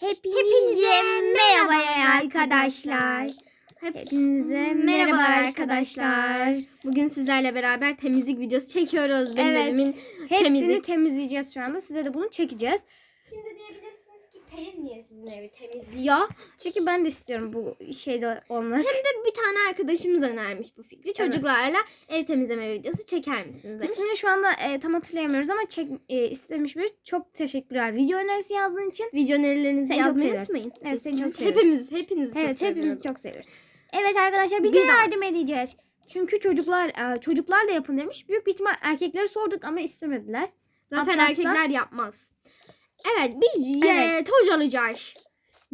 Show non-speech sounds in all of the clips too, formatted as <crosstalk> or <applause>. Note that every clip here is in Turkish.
Hepinize merhaba arkadaşlar. Hepinize merhabalar arkadaşlar. Bugün sizlerle beraber temizlik videosu çekiyoruz. Benim Evet. evimin Hepsini temizlik. temizleyeceğiz şu anda. Size de bunu çekeceğiz. Şimdi diyebilirsiniz ki Pelin niye sizin evi temizliyor? Çünkü ben de istiyorum bu şeyde olmak. Hem de bir tane arkadaşımız önermiş bu fikri. Çocuklarla ev temizleme videosu çeker misiniz demiş. İsmini şu anda e, tam hatırlayamıyoruz ama çek e, istemiş bir. Çok teşekkürler video önerisi yazdığın için. Video önerilerinizi Seni çok yazmayı seviyoruz. unutmayın. Evet, seni çok Siz- seviyoruz. Hepimiz, hepinizi çok Evet hepinizi seviyoruz. çok seviyoruz. Evet arkadaşlar biz, Biz de de var. yardım edeceğiz. Çünkü çocuklar e, çocuklarla yapın demiş. Büyük bir ihtimal erkekleri sorduk ama istemediler. Zaten Atlas'la- erkekler yapmaz. Evet biz Evet. evet. toj alacağız.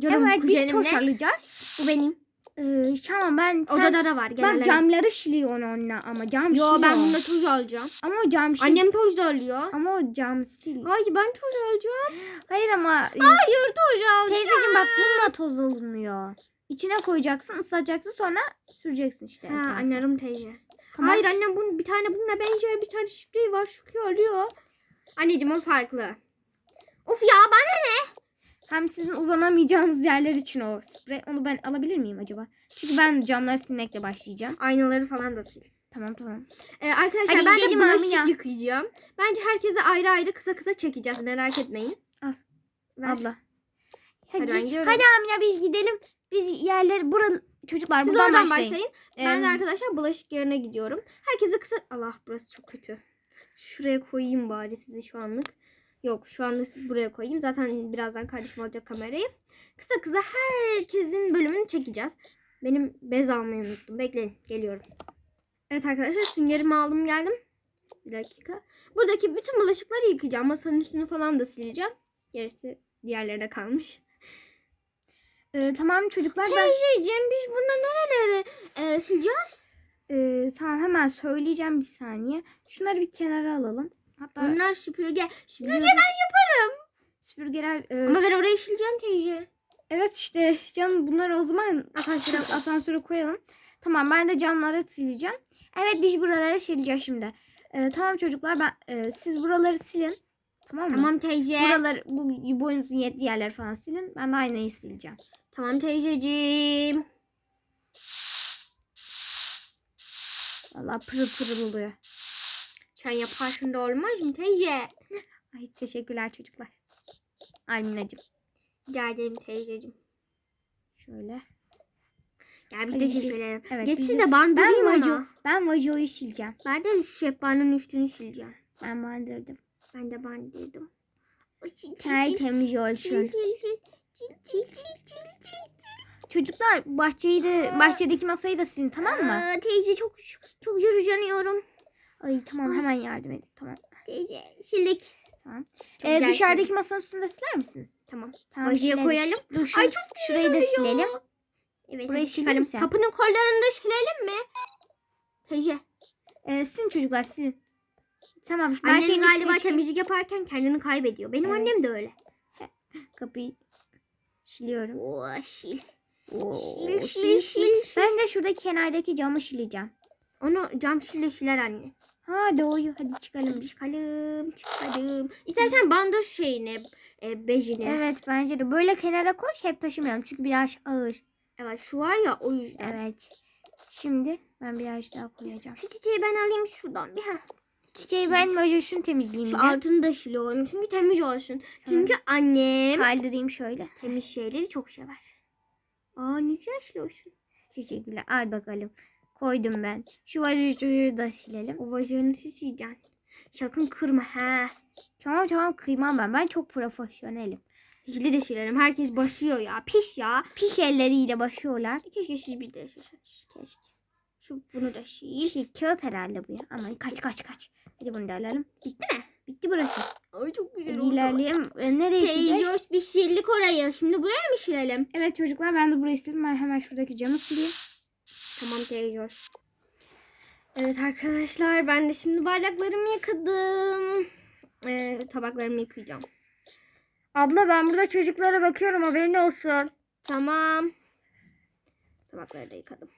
Canım evet biz kuzenimle. toş alacağız. Bu benim. Ee, tamam ben sen, Odada da var. Ben alalım. camları şiliyor onunla ama cam Yo şiliyor. ben bunda toj alacağım. Ama o cam şil. Annem toj da alıyor. Ama o cam sil. Hayır ben toj alacağım. Hayır ama Hayır toj alacağım. teyzeciğim bak bununla toz alınıyor. İçine koyacaksın, ıslatacaksın sonra süreceksin işte. Ha, etrafa. anlarım teyze. Tamam. Hayır annem bunun bir tane bununla benzer bir tane sprey var şu alıyor. Anneciğim o farklı. Of ya bana ne? Hem sizin uzanamayacağınız yerler için o sprey. Onu ben alabilir miyim acaba? Çünkü ben camları silmekle başlayacağım. Aynaları falan da sil. Tamam tamam. Ee, arkadaşlar Hadi ben de gidelim bulaşık Amina. yıkayacağım. Bence herkese ayrı ayrı kısa kısa çekeceğiz merak etmeyin. Al. Ver. Abla. Hadi, Hadi ben gidiyorum. hadi Amina biz gidelim. Biz yerleri buralı çocuklar Siz buradan oradan başlayın. başlayın. Ben de arkadaşlar bulaşık yerine gidiyorum. Herkese kısa... Allah burası çok kötü. Şuraya koyayım bari sizi şu anlık. Yok şu anda buraya koyayım. Zaten birazdan kardeşim alacak kamerayı. Kısa kısa herkesin bölümünü çekeceğiz. Benim bez almayı unuttum. Bekleyin geliyorum. Evet arkadaşlar süngerimi aldım geldim. Bir dakika. Buradaki bütün bulaşıkları yıkayacağım. Masanın üstünü falan da sileceğim. Gerisi diğerlerine kalmış. e, tamam çocuklar ben Teyzeciğim biz bunları nerelere e, sileceğiz? e, tamam hemen söyleyeceğim bir saniye. Şunları bir kenara alalım. Hatta Bunlar süpürge. Süpürge ben yaparım. süpürgeler e, Ama ben oraya sileceğim teyze. evet işte canım bunları o zaman Asansöre asansöre koyalım. Tamam ben de camları sileceğim. Evet biz buraları sileceğiz şimdi. E, tamam çocuklar ben e, siz buraları silin. Tamam mı? Tamam teyze. Buraları bu boyunuzun yettiği yerleri falan silin. Ben de aynayı sileceğim. Tamam teyzeciğim. Vallahi pırıl pırıl oluyor. Sen yaparsın da olmaz mı teyze? Ay teşekkürler çocuklar. Alminacığım. Rica ederim teyzeciğim. Şöyle. Gel biz de çiftleyelim. Evet, Getir biz de bandırayım Ben ona. vajo, ben vajoyu sileceğim. Ben de şu şehpanın üstünü sileceğim. Ben bandırdım. Ben de bandırdım. O çil çil Her çil. temiz Çil olsun. Çocuklar bahçeyi de bahçedeki masayı da silin tamam mı? Aa, teyze çok çok yorucanıyorum. Ay tamam hemen yardım edin. Tamam. Teyze sildik. Tamam. Çok Ee, dışarıdaki sildik. masanın üstünde siler misiniz? Tamam. Tamam. Sileriz. koyalım. Dur şu, Ay çok şurayı da silelim. Evet. Burayı sen? Kapının kollarını da silelim mi? Teyze. Ee, silin çocuklar silin. Tamam ben Annen galiba temizlik yaparken kendini kaybediyor. Benim Evet. annem de öyle. <laughs> Kapıyı siliyorum. Oo sil. Oo, Sil sil sil. Ben de şuradaki kenardaki camı sileceğim. Onu cam şile siler anne. Ha doğuyor. Hadi çıkalım. Hadi çıkalım çıkalım. İstersen bandoş şeyini, e, bejini. Evet. Evet bence de. Böyle kenara koy. Hep taşımayalım. Çünkü biraz ağır. şu var ya o yüzden. Evet. Şimdi ben biraz daha koyacağım. Şu çiçeği ben alayım şuradan bir ha. Çiçeği ben böyle şunu temizleyeyim. Şu altını da siliyorum çünkü temiz olsun. Çünkü annem Kaldırayım şöyle. temiz şeyleri çok sever. Aa ne güzel siliyorsun. Teşekkürler. Al bakalım. Koydum ben. Şu vajuyu da silelim. O vajonu sileceksin. Sakın kırma ha. Tamam tamam kıymam ben. Ben çok profesyonelim. Hicli de silerim. Herkes başlıyor ya. Piş ya. Piş elleriyle başlıyorlar. Keşke siz bir de silseniz. Keşke. Şu bunu da sil. Şey, kağıt herhalde bu ya. Aman kaç kaç kaç. Hadi bunu da alalım. Bitti mi? Bitti burası. Ay çok güzel oldu. ilerleyelim. Ee, nereye sileceğiz? Bir sildik orayı. Şimdi buraya mı silelim? Evet çocuklar ben de burayı sildim. Ben hemen şuradaki camı sileyim. Tamam hoş. Evet arkadaşlar ben de şimdi bardaklarımı yıkadım. Ee, tabaklarımı yıkayacağım. Abla ben burada çocuklara bakıyorum haberin olsun. Tamam. Tabakları da yıkadım.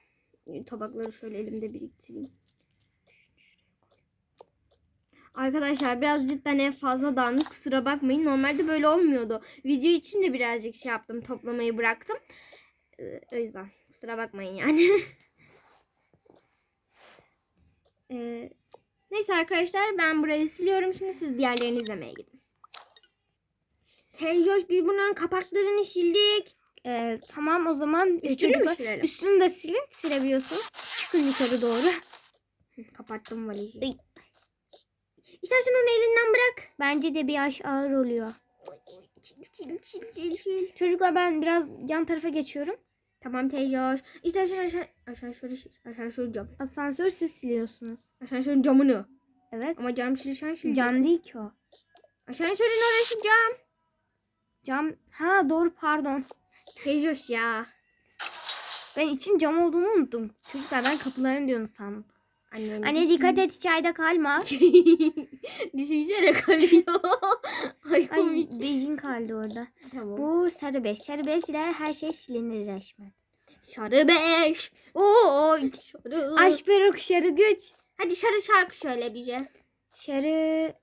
Tabakları şöyle elimde biriktireyim. Arkadaşlar biraz cidden ev fazla dağınık kusura bakmayın. Normalde böyle olmuyordu. Video için de birazcık şey yaptım toplamayı bıraktım. Ee, o yüzden kusura bakmayın yani. <laughs> Ee, neyse arkadaşlar ben burayı siliyorum. Şimdi siz diğerlerini izlemeye gidin. Teyzoş biz bunların kapaklarını sildik. Ee, tamam o zaman e, Üstünü mü silelim? üstünü de silin. Silebiliyorsunuz. Çıkın yukarı doğru. Kapattım valizi. İstersen onu elinden bırak. Bence de bir yaş ağır oluyor. Çocuklar ben biraz yan tarafa geçiyorum. Tamam teyzoş. İstersen aşağı, aşağı asansör cam. Asansör siz siliyorsunuz. Asansörün camını. Evet. Ama cam silişen sil. cam değil ki o. Asansörün orası cam. Cam. Ha doğru pardon. Teyzoş ya. Ben için cam olduğunu unuttum. Çocuklar ben kapılarını diyorsunuz sandım. Annem. Anne dikkat et çayda kalma. <laughs> Düşünsene kalıyor. <laughs> Ay Ay bezin kaldı orada. Tamam. Bu sarı bez. Sarı bez ile her şey silinir resmen. Sarı beş. Oo, Sarı. Aşperok şarı güç. Hadi sarı şarkı söyle bize. Şarı...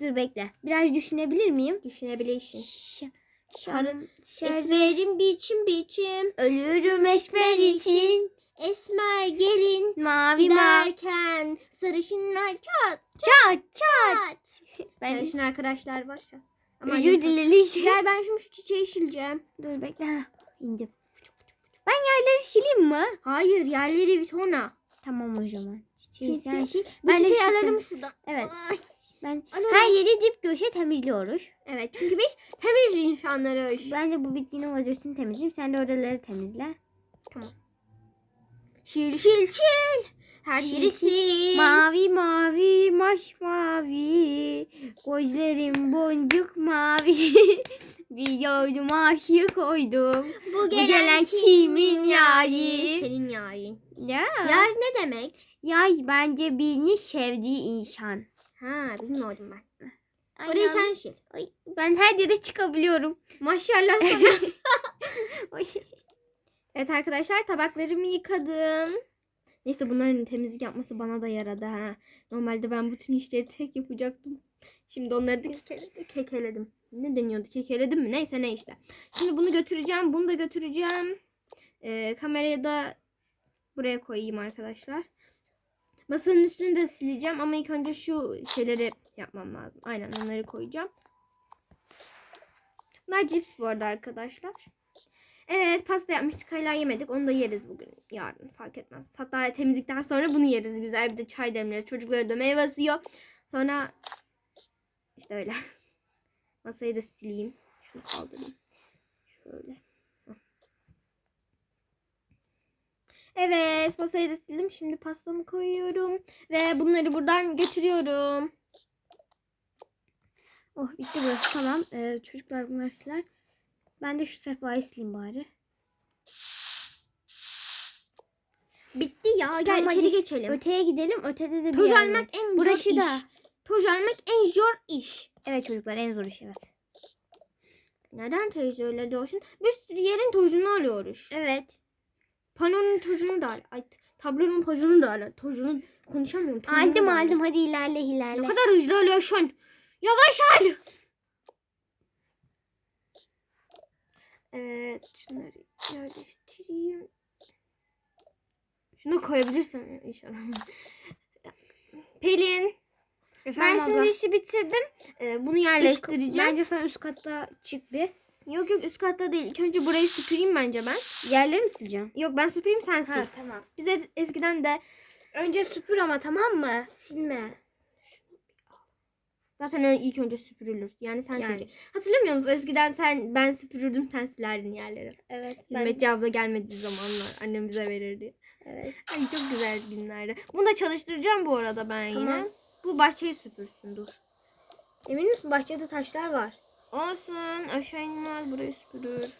Dur bekle. Biraz düşünebilir miyim? Düşünebilirsin. Ş- şarı... Şarı... Esmerim biçim biçim. Ölürüm esmer için. Esmer gelin. Mavi mavi. Giderken sarışınlar çat Çat çat. çat. Ben Sarışın arkadaşlar var ya. Ama özür annem- dilerim. Gel ben şimdi şu çiçeği sileceğim. Dur bekle. Ha, indim. Ben yerleri sileyim mi? Hayır yerleri bir sonra. Tamam o zaman. Çiçeği sen. Bu Ben çiçeği şu alırım sen- şuradan. Evet. Ay. Ben Alırım. her yeri dip köşe temizliyoruz. Evet çünkü biz temiz insanlarız. Ben de bu bitkinin vazosunu temizleyeyim. Sen de oraları temizle. Şil şil şil. Her Şil, yeri sil. Mavi mavi maş mavi Gözlerim boncuk mavi <laughs> Bir gördüm aşık oydum Bu gelen kimin yari? Senin yari. Ya. Yar ne demek? Yay bence birini sevdiği insan Ha bilmiyordum ben. Ay, Orayı sen. Ay, Ben her yere çıkabiliyorum Maşallah <laughs> sana. Evet arkadaşlar tabaklarımı yıkadım. Neyse bunların temizlik yapması bana da yaradı ha. Normalde ben bütün işleri tek yapacaktım. Şimdi onları da kekeledim. kekeledim. Ne deniyordu? Kekeledim mi? Neyse ne işte. Şimdi bunu götüreceğim. Bunu da götüreceğim. Ee, kamerayı da buraya koyayım arkadaşlar. Masanın üstünü de sileceğim ama ilk önce şu şeyleri yapmam lazım. Aynen onları koyacağım. Bunlar cips bu arada arkadaşlar. Evet pasta yapmıştık hala yemedik. Onu da yeriz bugün. Yarın fark etmez. Hatta temizlikten sonra bunu yeriz. Güzel bir de çay demleriz. Çocukları da meyve yiyor. Sonra işte öyle. <laughs> Masayı da sileyim. Şunu kaldırayım. Şöyle. Evet masayı da sildim. Şimdi pastamı koyuyorum. Ve bunları buradan götürüyorum. Oh bitti burası tamam Ee, Çocuklar bunları siler Ben de şu sehpayı sileyim bari Bitti ya. Gel Tamam, içeri geçelim. Öteye gidelim ötede de bir var. almak en zor Burası iş. da. Toj almak en zor iş. Evet çocuklar en zor iş evet Neden teyze öyle diyorsun? Bir sürü yerin tojunu alıyoruz. Evet Panonun tojunu da al. Ay, tablonun tojunu da al. Tojunu konuşamıyorum. Tojunu Aldım da al. aldım hadi ilerle ilerle. Ne kadar hızlı alıyorsun. Yavaş al. Evet şunları yerleştireyim. Şunu koyabilirsin inşallah. Pelin ben Efendim şimdi abla? işi bitirdim. Ee, bunu Üst yerleştireceğim. Bence sen üst katta çık bir. Yok yok üst katta değil. İlk önce burayı süpüreyim bence ben. Yerleri mi sileceksin? Yok ben süpüreyim sen sil. Ha tamam. Bize eskiden de Önce süpür ama tamam mı? Silme. zaten ilk önce süpürülür. Yani sen Yani. sileceksin. Hatırlamıyor musun? Eskiden sen ben süpürürdüm sen silerdin yerleri. Evet. Hizmetçi abla gelmediği zamanlar annem bize verirdi. Evet. Ay çok güzel günlerdi. Bunu da çalıştıracağım bu arada ben yine. Bu bahçeyi süpürsün dur. Emin misin? Bahçede taşlar var. Olsun aşağı inmez burayı süpürür.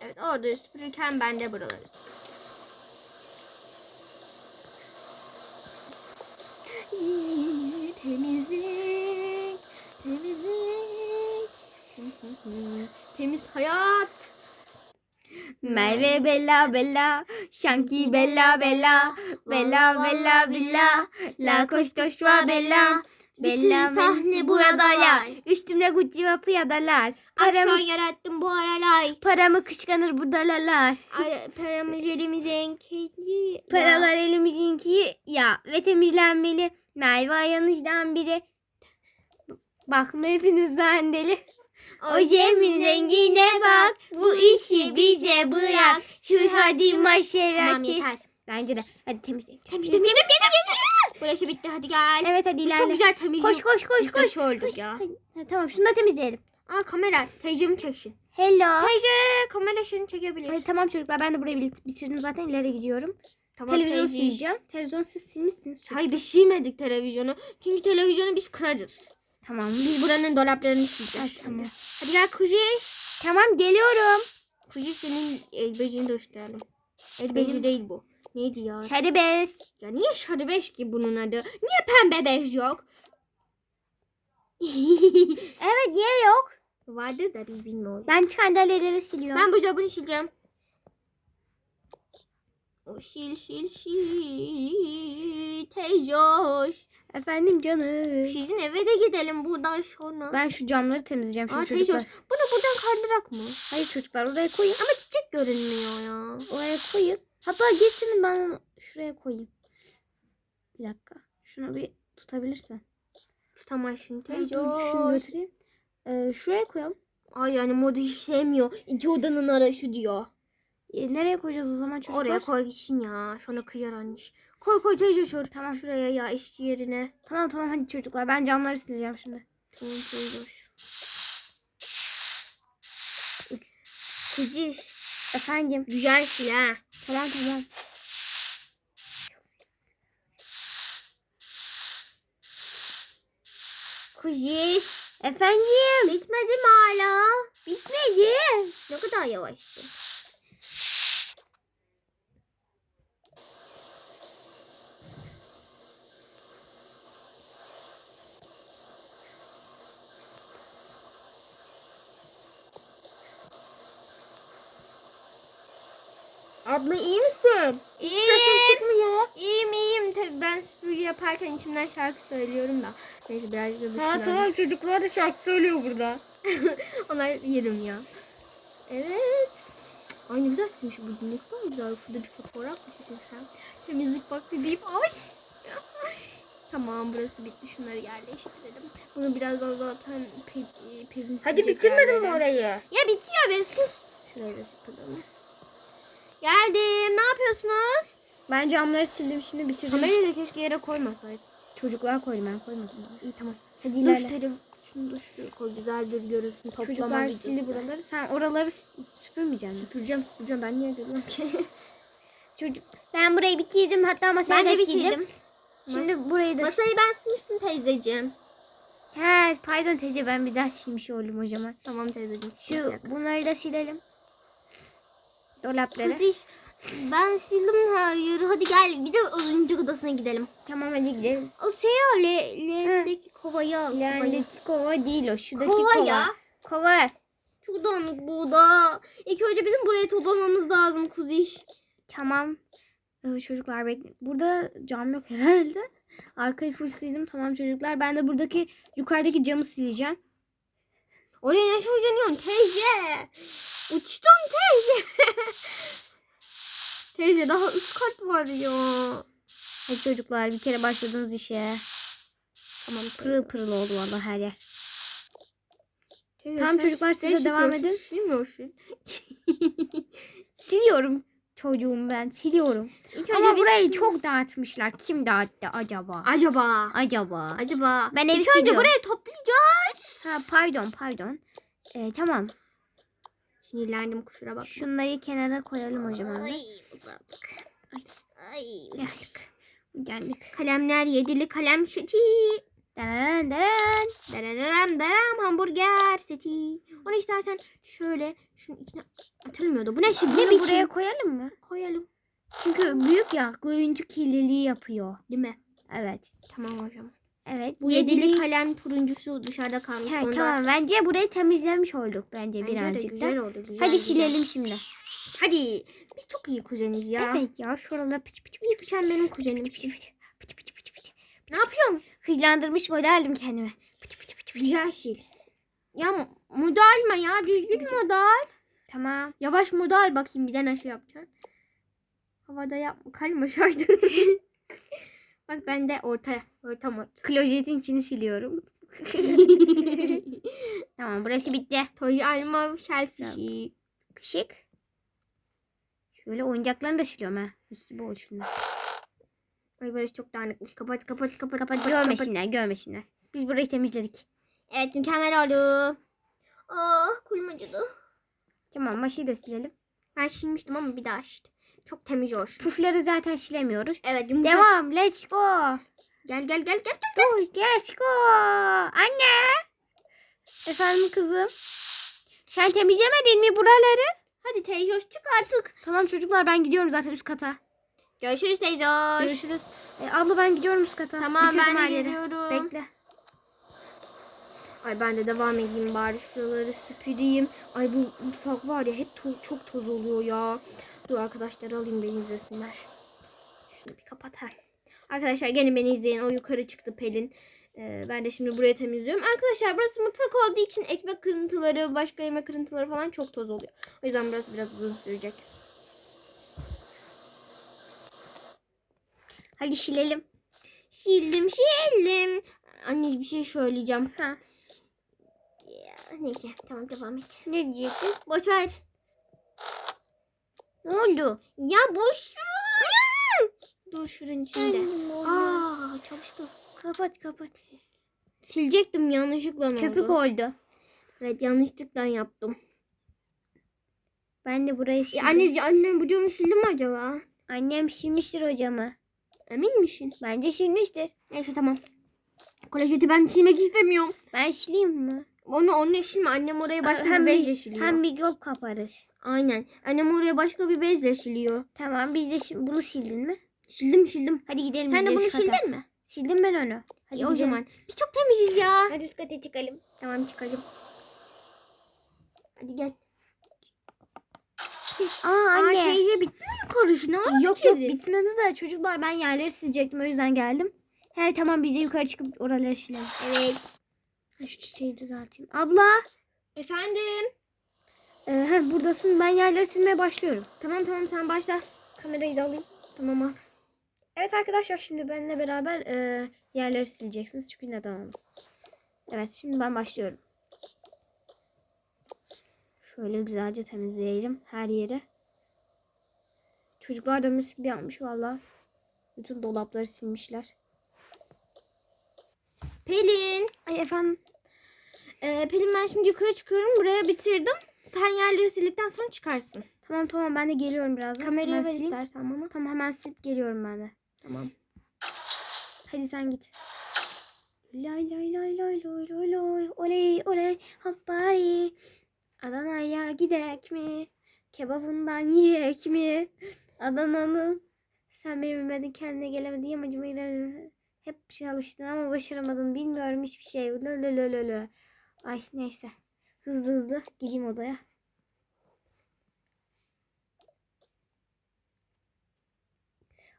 Evet orada süpürürken ben de buraları süpüreceğim. Temizlik, temizlik. Temiz hayat. Merve bella bella. Şanki bella bella. Bella bella bella. La koş toşva bella. Bella sahne buradalar. Üstümde Gucci ve piyadalar. Paramı Paramı, yarattım bu aralar. paramı kışkanır budalalar. Ara, paramı elimizin kedi. Paralar elimizinki ya ve temizlenmeli. Merve yanıştan biri. Bakma hepinizden deli. O Cem'in rengine bak. Bu işi bize bırak. Şu hadi yeter. Bence de. Hadi temizleyelim. Temiz temiz temiz temiz. Burası bitti hadi gel. Evet hadi ilerle. Çok güzel temizlik. Koş koş koş koş. olduk ya. Tamam şunu da temizleyelim. Aa kamera. Teyzemi çeksin. Hello. Teyze kamera şunu çekebilir. Hadi, tamam çocuklar ben de burayı bit- bitirdim zaten ileri gidiyorum. Tamam, Televizyonu teyze. sileceğim. Televizyonu siz silmişsiniz. çocuk- Hayır biz silmedik televizyonu. Çünkü televizyonu biz kırarız. Tamam. Biz buranın dolaplarını sileceğiz. Ha, tamam. Hadi gel Kuziş. Tamam geliyorum. Kuziş senin el becini gösterelim. El beci değil bu. Neydi ya? Serbest. Ya niye şarbeş ki bunun adı? Niye pembe bej yok? <laughs> Evet niye yok? Vardır da biz bilmiyoruz. Ben sandalyeleri siliyorum. Ben buzdolabını sileceğim. O sil sil sil teyze hoş. Efendim canım. Sizin eve de gidelim buradan sonra. Ben şu camları temizleyeceğim şimdi teyze çocuklar. hoş. Bunu buradan kaldırak mı? Hayır çocuklar oraya koyun. Ama çiçek görünmüyor ya. Oraya koyun. Hatta getirin ben şuraya koyayım. Bir dakika. Şunu bir tutabilirsen. Tutamazsın Dur, teyze Şunu hoş. götüreyim. Ee, şuraya koyalım. Ay yani modu hiç sevmiyor. İki odanın arası diyor. Ee, nereye koyacağız o zaman çocuklar? Oraya koy gitsin ya. Sonra kıyar anneş. Koy koy teyze şur. Tamam. Şuraya ya iş yerine. Tamam tamam hadi çocuklar ben camları sileceğim şimdi. Tamam hoş. Kuziş. Efendim. Güzel sil ha. Tamam tamam. Kuziş. Efendim. Bitmedi mi hala? Bitmedi. Ne kadar yavaştı. Abla iyi misin? Sesim çıkmıyor. İyiyim iyiyim. Tabii ben süpürge yaparken içimden şarkı söylüyorum da. Neyse birazcık da dışından. çocuklar da şarkı söylüyor burada. <laughs> Onlar yerim ya. Evet. Ay ne güzel silmiş bu. Ne kadar güzel. Şurada bir fotoğraf mı çektin sen? Temizlik vakti deyip ay. <laughs> tamam burası bitti. Şunları yerleştirelim. Bunu birazdan zaten pe e, Pelin Hadi silecek bitirmedin mi orayı? Ya bitiyor be sus. Şurayı da yapalım. Geldim. Ne yapıyorsunuz? Ben camları sildim şimdi bitirdim. Kamerayı da keşke yere koymasaydı. Çocuklar koydum ben koymadım daha. İyi tamam. Hadi ilerle. şu telefon. Şunu şuraya koy. Güzel dur görürsün. Toplama Çocuklar sildi buraları. Sen oraları süpürmeyeceksin. Süpüreceğim süpüreceğim. Ben niye görüyorum ki? <laughs> Çocuk ben burayı bitirdim hatta masayı ben da sildim. bitirdim. Şimdi burayı da Masayı ben silmiştim teyzeciğim. He pardon teyze ben bir daha silmiş oldum o zaman. Tamam teyzeciğim. Şu bunları da silelim. Dolapları. Kız iş. Ben sildim yeri. Hadi gel. Bir de oyuncak odasına gidelim. Tamam hadi gidelim. O şey o le, leğendeki kovayı al. Leğendeki kova değil o. Şuradaki Kova kova. ya. Kova. Çok dağınık bu da. İlk önce bizim burayı toplamamız lazım kuziş. Tamam. Ee, çocuklar bekleyin. Burada cam yok herhalde. Arkayı full sildim. Tamam çocuklar. Ben de buradaki yukarıdaki camı sileceğim. Oraya ne şuracanıyorsun teyze? Uçtum teyze. <laughs> teyze daha üç var ya. Hadi çocuklar bir kere başladınız işe. Tamam Pırıl pırıl oldu valla her yer. Teyze, sen çocuklar, siz de sen devam edin. Silmiyorsun. <laughs> Siliyorum çocuğum ben. Siliyorum. İlk Ama burayı sil- çok dağıtmışlar. Kim dağıttı acaba? Acaba. Acaba. Acaba. Ben evi İlk önce siliyorum. burayı toplayacağız. Ha pardon pardon. Ee, tamam. Sinirlendim kusura bakma. Şunları kenara koyalım o zaman. da. Ay, uzadık. Ay, Ay. geldik. Geldik. Kalemler yedili kalem seti. Dararan dararan. Dararam daram hamburger seti. Onu istersen şöyle şunun içine atılmıyordu. Bu ne şimdi? Ne biçim? buraya koyalım mı? koyalım. Çünkü büyük ya görüntü kirliliği yapıyor. Değil mi? Evet. Tamam hocam. Evet. Bu yedili kalem turuncusu dışarıda kalmış. Onda- tamam bence burayı temizlemiş olduk bence, Bence de birazcık güzel da. oldu. Güzel, Hadi güzel. silelim şimdi. Hadi. Biz çok iyi kuzeniz ya. Evet ya şuralar pıç pıç İyi pişen benim kuzenim. pıç pıç pıç. Ne yapıyorsun? Hızlandırmış böyle aldım kendime. Pıç pıç pıç pıç. Güzel sil. Ya modalma ya. Düzgün modal. Tamam. Yavaş modal bakayım bir de nasıl yapacaksın. Havada yapma. Kalem aşağıydı. <laughs> Bak ben de orta. Orta mod. Klozetin içini siliyorum. <laughs> Tamam burası bitti. Toy alma selfie. Kışık. Şöyle oyuncaklarını da siliyorum ha. Gibi oldu şunlar. Ay Barış çok dağınıkmış. Kapat kapat kapat. Kapat görmesinler görmesinler. Biz burayı temizledik. Evet mükemmel oldu. Ah kulum acıdı. Tamam başı da silelim. Ben silmiştim ama bir daha sil. Çok temiz olsun. Pufları zaten silemiyoruz. Evet yumuşak. Devam. Let's go. Gel gel gel gel. gel. Dur. Let's go. Anne. Efendim kızım. Sen temizlemedin mi buraları? Hadi teyze çık artık. Tamam çocuklar ben gidiyorum zaten üst kata. Görüşürüz teyze. Görüşürüz. E, abla ben gidiyorum üst kata. Tamam ben her de yeri. geliyorum. Bekle. Ay ben de devam edeyim bari şuraları süpüreyim. Ay bu mutfak var ya hep to- çok toz oluyor ya. Dur arkadaşlar alayım beni izlesinler. Şunu bir kapat ha. Arkadaşlar gene beni izleyin. O yukarı çıktı Pelin. Ee, ben de şimdi burayı temizliyorum. Arkadaşlar burası mutfak olduğu için ekmek kırıntıları, başka yemek kırıntıları falan çok toz oluyor. O yüzden burası biraz uzun sürecek. Hadi silelim. Sildim sildim. Anne bir şey söyleyeceğim. Ha. Ya, neyse tamam devam et. Ne diyecektin? Boş ver. Ne oldu? Ya boş ver. Dur şunun içinde. Aa. Çalıştı. Kapat kapat. Silecektim yanlışlıkla oldu. Köpük oldu. Evet yanlışlıkla yaptım. Ben de burayı Ya sildim. anne, annem bu camı sildi mi acaba? Annem silmiştir hocamı. Emin misin? Bence silmiştir. Neyse tamam. Kolajeti ben silmek istemiyorum. Ben sileyim mi? Onu onunla silme. Annem oraya başka hem, bir bezle siliyor. hem mikrop kaparır. Aynen. Annem oraya başka bir bezle siliyor. Tamam biz de şi- bunu sildin mi? Sildim sildim. Hadi gidelim Sen de bunu kata. sildin mi? Sildim ben onu. Hadi İyi o zaman. Biz çok temiziz ya. Hadi üst kata çıkalım. Tamam çıkalım. Hadi gel. Aa Aa, anne. teyze bitti mi karışın? yok yok bitmedi de çocuklar ben yerleri silecektim o yüzden geldim. He tamam biz de yukarı çıkıp oraları silelim. Evet. Ha, Şu çiçeği düzelteyim. Abla. Efendim. E, he, buradasın ben yerleri silmeye başlıyorum. Tamam tamam sen başla. Kamerayı da alayım. Tamam al. Evet arkadaşlar şimdi benimle beraber e, yerleri sileceksiniz. Çünkü neden olmasın. Evet şimdi ben başlıyorum. Şöyle güzelce temizleyelim her yeri. Çocuklar da mis gibi yapmış valla. Bütün dolapları silmişler. Pelin. Ay efendim. Ee, Pelin ben şimdi yukarı çıkıyorum. Buraya bitirdim. Sen yerleri sildikten sonra çıkarsın. Tamam tamam ben de geliyorum birazdan. Kamerayı Hemen ver sileyim. istersen bana. Tamam hemen silip geliyorum ben de. Tamam. Hadi sen git. Lay lay lay lay lay lay lay oley oley hoppari. Adana'ya gidek mi? Kebabından yiyek mi? Adana'nın sen benim bilmedin kendine gelemedin yamacıma gidemedin. Hep bir şey ama başaramadın bilmiyorum hiçbir şey. Lö lö lö lö. Ay neyse. Hızlı hızlı gideyim odaya.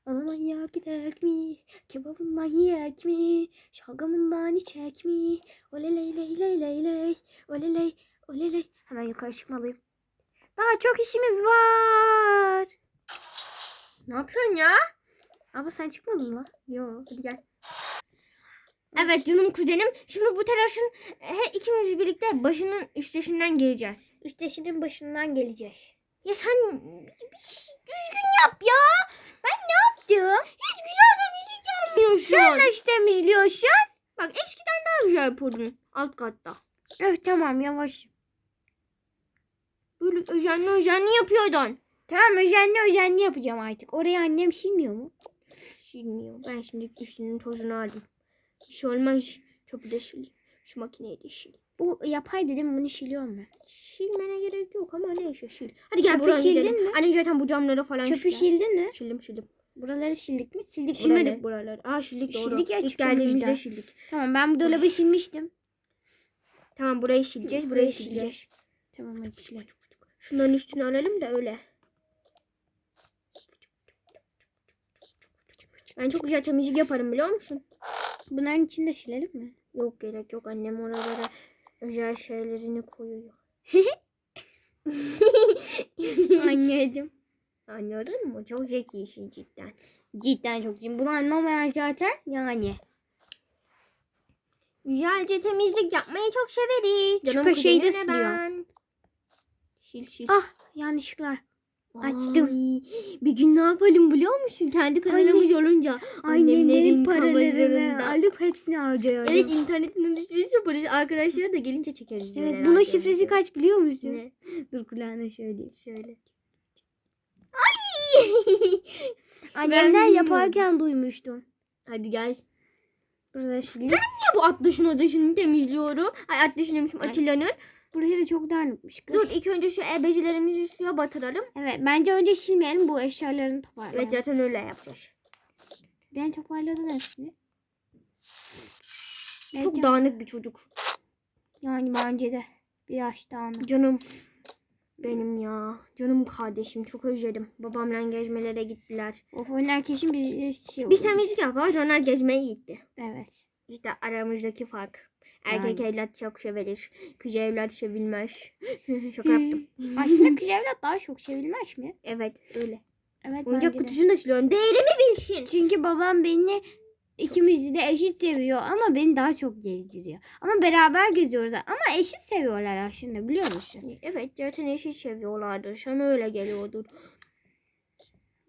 Adana'ya gidek mi? Kebabından yiyek mi? Şalgamından içek mi? Oleley ley ley ley ley. Oleley oleley. Hemen yukarı çıkmalıyım. Daha çok işimiz var. Ne yapıyorsun ya? Abla sen çıkmadın mı? Yo hadi gel. Evet canım kuzenim. Şimdi bu telaşın he, ikimiz birlikte başının üstesinden geleceğiz. Üsteşinin başından geleceğiz. Ya sen bir şey düzgün yap ya. Yaptım. Hiç güzel temizlik gelmiyorsun. Sen nasıl temizliyorsun? Bak eskiden daha güzel yapıyordun alt katta. Evet tamam yavaş. Böyle özenli özenli yapıyordun. Tamam özenli özenli yapacağım artık. Orayı annem silmiyor mu? Silmiyor. Ben şimdi üstünün tozunu aldım. Bir şey olmaz. Çöpü de sileyim. Şu makineyi de sileyim. Bu yapay dedim bunu siliyorum ben. Silmene gerek yok ama neyse sil. Hadi gel Çöpü buradan sildin gidelim. mi? Anne zaten bu camları falan Çöpü sildi. sildin mi? Sildim sildim. Buraları sildik mi? Sildik Silmedik buraları. Aa sildik doğru. Sildik ya, İlk geldiğimizde sildik. Tamam ben bu dolabı silmiştim. Tamam burayı sileceğiz. Burayı sileceğiz. Tamam hadi silelim. Şunların üstünü alalım da öyle. Ben çok güzel temizlik yaparım biliyor musun? Bunların içinde silelim mi? Yok gerek yok. Annem oralara özel şeylerini koyuyor. <laughs> Anneciğim. Anladın mı? Çok zeki işin cidden. Cidden çok zeki. Bunu anlamayan zaten yani. Güzelce temizlik yapmayı çok severiz. Şu Canım köşeyi de siliyor. Ben. Sil sil. Ah yanlışlıkla. açtım. Ay, bir gün ne yapalım biliyor musun? Kendi kanalımız olunca Annemlerin paralarını alıp hepsini harcıyorum. Evet internetin alışveriş yaparız. Arkadaşlar da gelince çekeriz. Evet bunun şifresi kaç biliyor musun? Ne? Dur kulağına söyleyeyim. Şöyle. Annemden bilmiyorum. yaparken duymuştum. Hadi gel. Burada şimdi. Niye bu Atlaş'ın odasını temizliyorum? Ay Atlaş'ın demişim Ay. Atilla'nın. Burası da çok dağınıkmış. kız. Dur ilk önce şu ebecilerimizi suya batıralım. Evet bence önce silmeyelim bu eşyalarını toparlayalım. Evet zaten öyle yapacağız. Ben toparladım hepsini. Çok Bence- dağınık bir çocuk. Yani bence de biraz dağınık. Canım. Benim ya. Canım kardeşim. Çok özledim. Babamla gezmelere gittiler. Of onlar kesin bizi şey Biz temizlik yapıyoruz. Onlar gezmeye gitti. Evet. İşte aramızdaki fark. Erkek evlat çok sevilir. Kız evlat sevilmez. <laughs> Şaka yaptım. Aslında kız evlat daha çok sevilmez mi? Evet öyle. Evet Oyuncak kutusunu da siliyorum. Değerimi bilsin. Çünkü babam beni ikimizi de eşit seviyor ama beni daha çok gezdiriyor. Ama beraber geziyoruz ama eşit seviyorlar aslında biliyor musun? Evet zaten eşit seviyorlardır. Sana öyle geliyordur.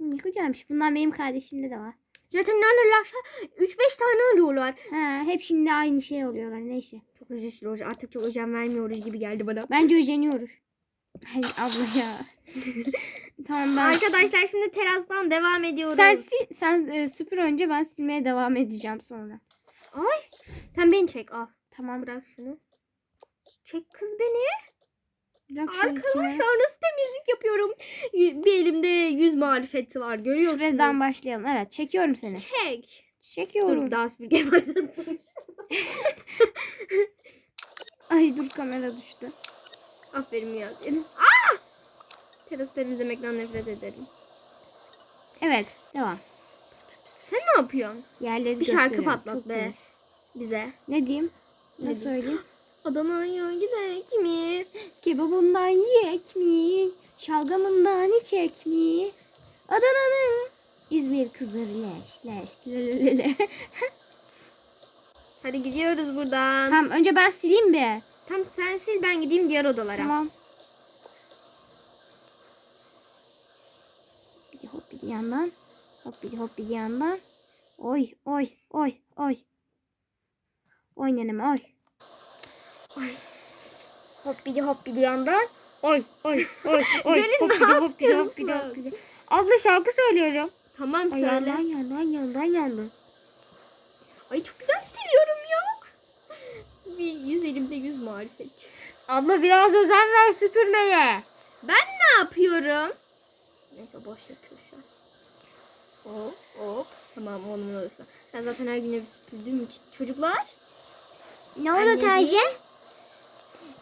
Ne güzelmiş. Bunlar benim kardeşimde de var. Zaten ne alırlarsa 3-5 tane alıyorlar. Ha, hep şimdi aynı şey oluyorlar neyse. Çok özür. Artık çok özen vermiyoruz gibi geldi bana. Bence özeniyoruz. Hay abla ya. <laughs> tamam ben. Arkadaşlar şimdi terastan devam ediyoruz. Sen sil, sen e, süpür önce ben silmeye devam edeceğim sonra. Sen beni çek al. Tamam. Bırak şunu. Çek kız beni. Arkadaşlar nasıl temizlik yapıyorum. Bir elimde yüz marifeti var görüyorsunuz. Şuradan başlayalım. Evet çekiyorum seni. Çek. Çekiyorum. Dur daha süpürge başladım. <laughs> Ay dur kamera düştü. Aferin ya. Aa! Teras temizlemekten nefret ederim. Evet devam. Sen ne yapıyorsun? Yerleri Bir şarkı gösteriyorum. patlat Çok be. temiz. Bize. Ne diyeyim? Ne diyeyim? söyleyeyim? Adana'ya gidek mi? Kebabından yiyek mi? Şalgamından içek mi? Adana'nın İzmir kızları leş leş le le le le. <laughs> Hadi gidiyoruz buradan. Tamam önce ben sileyim bir. Tam sen sil ben gideyim diğer odalara. Tamam. Bir hop bir yandan. Hop bir hop bir yandan. Oy oy oy oy. Oy nenem oy. Ay. Hop bir de hop bir yandan. Oy oy oy oy. <laughs> Gelin, hop ne de hop bir hop bir yapıyorsun? hop bir. Abla şarkı söylüyorum. Tamam Ay söyle. yandan yandan yandan yandan. Ay çok güzel siliyorum ya. Bir yüz elimde yüz marifet. Abla biraz özen ver süpürmeye. Ne yapıyorum? Neyse boş yapıyor şu an. Hop hop. Tamam oğlumun odasına. Ben zaten her gün evi süpürdüğüm için. Çocuklar Ne oldu Taci?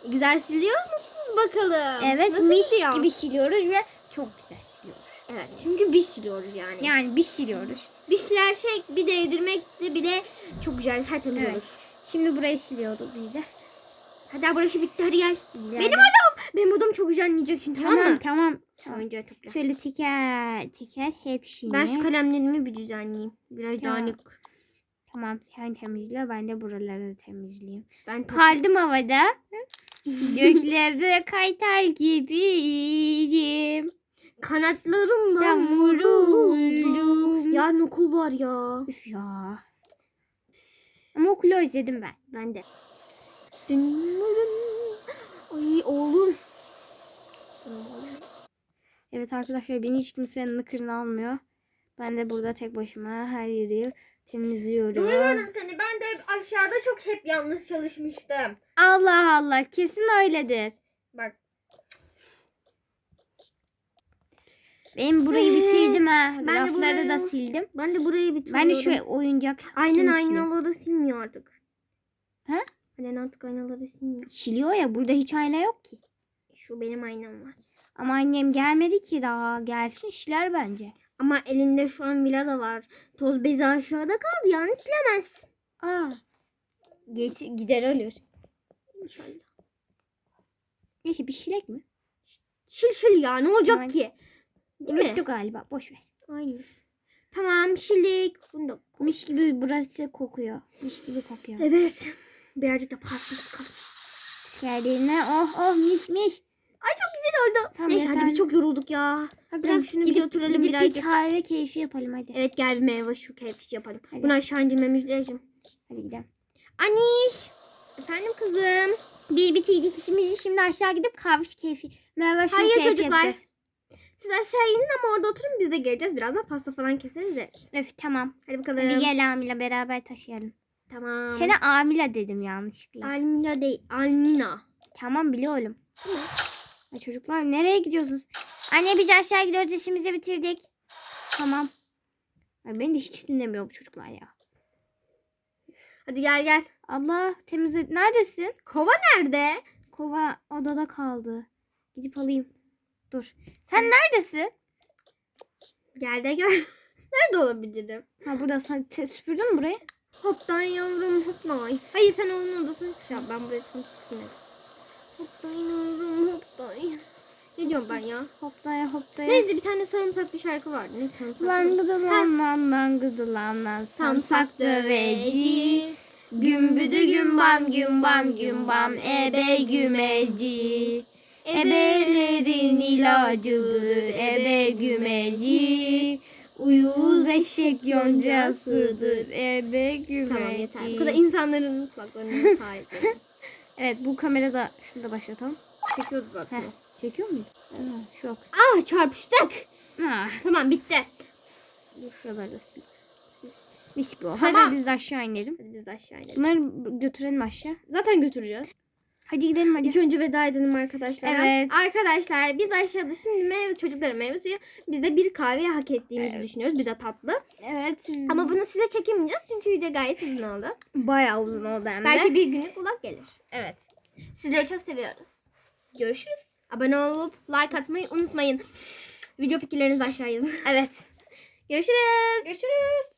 Güzel siliyor musunuz bakalım? Evet Nasıl mis gidiyor? gibi siliyoruz ve çok güzel siliyoruz. Evet çünkü biz siliyoruz yani. Yani biz siliyoruz. Bir siler şey bir değdirmek de bile çok güzel tertemiz Evet. olur. Şimdi burayı siliyorduk biz de. Hadi burası bitti hadi gel. Biz Benim odam. Benim odam çok güzel yiyecek şimdi tamam, Tamam mı? tamam. Şu oyuncağı topla. Şöyle teker teker hepsini. Ben şu kalemlerimi bir düzenleyeyim. Biraz Tamam. dağınık. Tamam sen temizle ben de buraları temizleyeyim. Ben top- Kaldım havada. Göklerde kaytar gibiydim. kanatlarımdan Ben vuruldum. Yarın okul var ya. Üf ya. Ama okulu özledim ben. Ben de. Ay oğlum. Evet arkadaşlar beni hiç kimsenin nıkırını almıyor. Ben de burada tek başıma her yeri temizliyorum. Duyuyorum seni. Ben de aşağıda çok hep yalnız çalışmıştım. Allah Allah kesin öyledir. Bak Ben burayı Evet. bitirdim ha. Ben de Rafları da burayı- sildim. ben de burayı bitiriyorum. Ben de şu oyuncak Aynen kutusunu sileyim. aynaları silmiyor artık. Ha? Aynen artık aynaları silmiyor. Siliyor ya burada hiç ayna yok ki. Şu benim aynam var. Ama annem gelmedi ki daha gelsin işler bence. Ama elinde şu an villa da var. Toz bezi aşağıda kaldı yani silemez. Aa. Get gider alır. İnşallah. Neyse bir şilek mi? Şil şil ya ne olacak Aman. ki? Değil mi? Yoktu galiba. Boş ver. Aynen. Tamam şilik. Bunu da. Miş gibi burası kokuyor. Miş gibi kokuyor. Evet. Birazcık da pasta sıkalım. Geldiğine oh oh miş miş. Ay çok güzel oldu. Tamam, Neyse hadi biz çok yorulduk ya. Hadi Bırak şunu bir oturalım gidip birazcık. bir kahve keyfi yapalım hadi. Evet gel bir meyve şu keyfiş yapalım. Hadi. Bunu aşağı indirme müjdeciğim. Hadi gidelim. Aniş. Efendim kızım. Bir bitirdik işimizi şimdi aşağı gidip kahve keyfi. Meyve Hayır keyfi çocuklar. yapacağız. Siz aşağı inin ama orada oturun biz de geleceğiz. Birazdan pasta falan keseriz yeriz. Öf tamam. Hadi bakalım. Hadi gel Amila beraber taşıyalım. Tamam. Sana Amila dedim yanlışlıkla. Almina değil. Almina. Tamam biliyorum. Tamam. Ay çocuklar nereye gidiyorsunuz? Anne biz aşağı gidiyoruz işimizi bitirdik. Tamam. Ay beni de hiç dinlemiyor bu çocuklar ya. Hadi gel gel. Abla temizle... Neredesin? Kova nerede? Kova odada kaldı. Gidip alayım. Dur. Sen neredesin? Gel de gel. <laughs> Nerede olabilirim? Ha burada sen te- süpürdün mü burayı? Hoptan yavrum hoptan. Hayır sen onun odasını ya. Ben burayı tam tutmadım. Hoptan yavrum hoptan. Ne diyorum ben ya? Hoplaya hoplaya. Neydi bir tane sarımsaklı şarkı vardı. Ne sarımsaklı? Lan lan lan lan gıdı lan lan samsak döveci. Gümbüdü gümbam gümbam gümbam ebe gümeci. Ebelerin ilacıdır ebe gümeci. Uyuz eşek yoncasıdır ebe gümeci. Tamam yeter. Bu kadar insanların kulaklarına sahip. <laughs> Evet bu kamerada şunu da başlatalım. Çekiyordu zaten. Heh, o. çekiyor muydu? Ha, Şok. Ah çarpıştık. Ha, Tamam bitti. dur şuraları da sil. Mis gibi. Tamam. Hadi biz de aşağı inelim. Hadi biz de aşağı inelim. Bunları götürelim aşağı. Zaten götüreceğiz. Hadi gidelim hadi. İlk önce veda edelim arkadaşlar. Evet. Arkadaşlar biz aşağıda şimdi meyve çocuklara meyve suyu biz de bir kahve hak ettiğimizi düşünüyoruz. Bir de tatlı. Evet. Ama bunu size çekemeyeceğiz çünkü video gayet uzun oldu. bayağı uzun oldu hem de. Belki bir günlük vlog gelir. Evet. Sizleri çok seviyoruz. Görüşürüz. Abone olup like atmayı unutmayın. Video fikirlerinizi aşağı yazın. Evet. Görüşürüz. Görüşürüz.